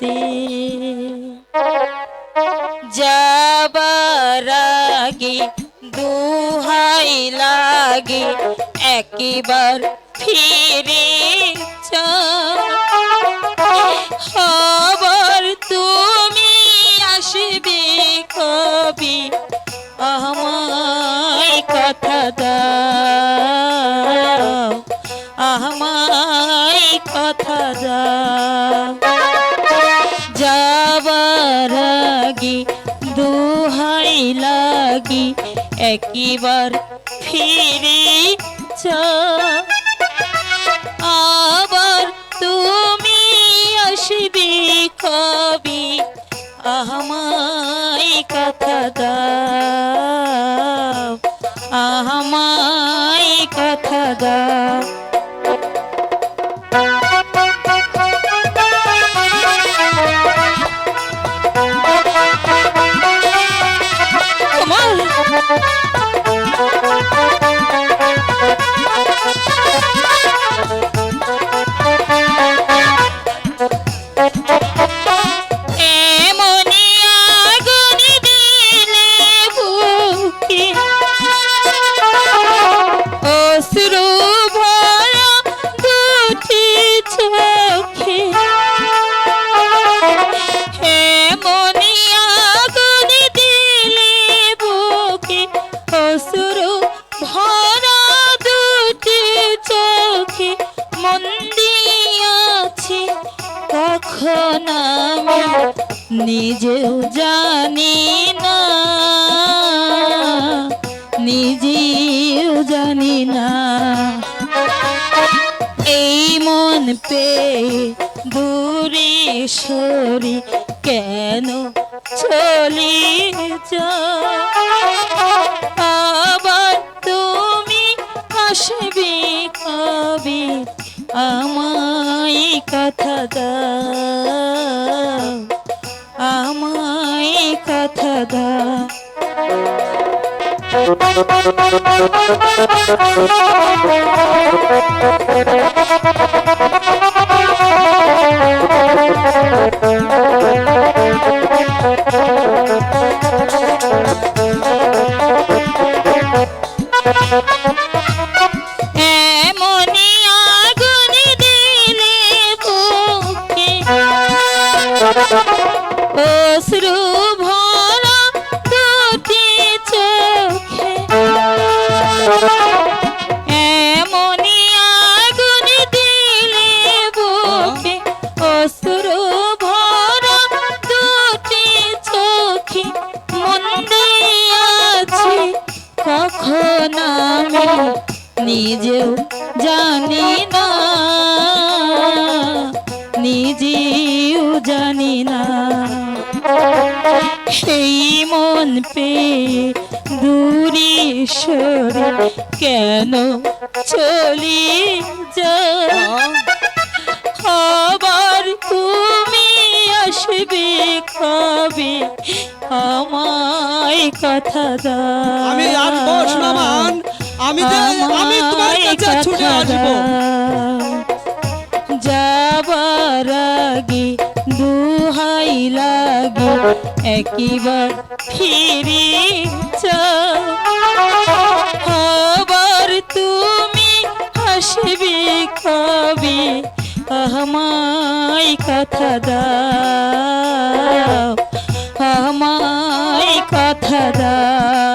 কাছে যাবার আগে, দুহাই লাগি, একবার ফিরে খবর তুমি আসবে কবি? আমার কথা দাও, আমার কথা দাও। আগে দুহাই লাগি একবার ফিরে যাও আবার তুমি আসবে কবি আমায় কথা দাও আমায় কথা দাও। নিজেও জানি না, নিজেও জানি না। এই মন পে দূরে সরি কেন চলি আবার তুমি আসবে কবে? আমায় কথা দাও। কথা দাও এমনি এমনি পে দূরে সরে কেন চলি আবার তুমি আসবে কবে? আমায় কথা দাও। আমি আসব সোনামান আমি আমি তোমার কাছে ছুটে আসব। যাবার আগে লাগে একবার ফিরি আবার তুমি আসবে কবে আমায় কথা দাও আমায় কথা দাও।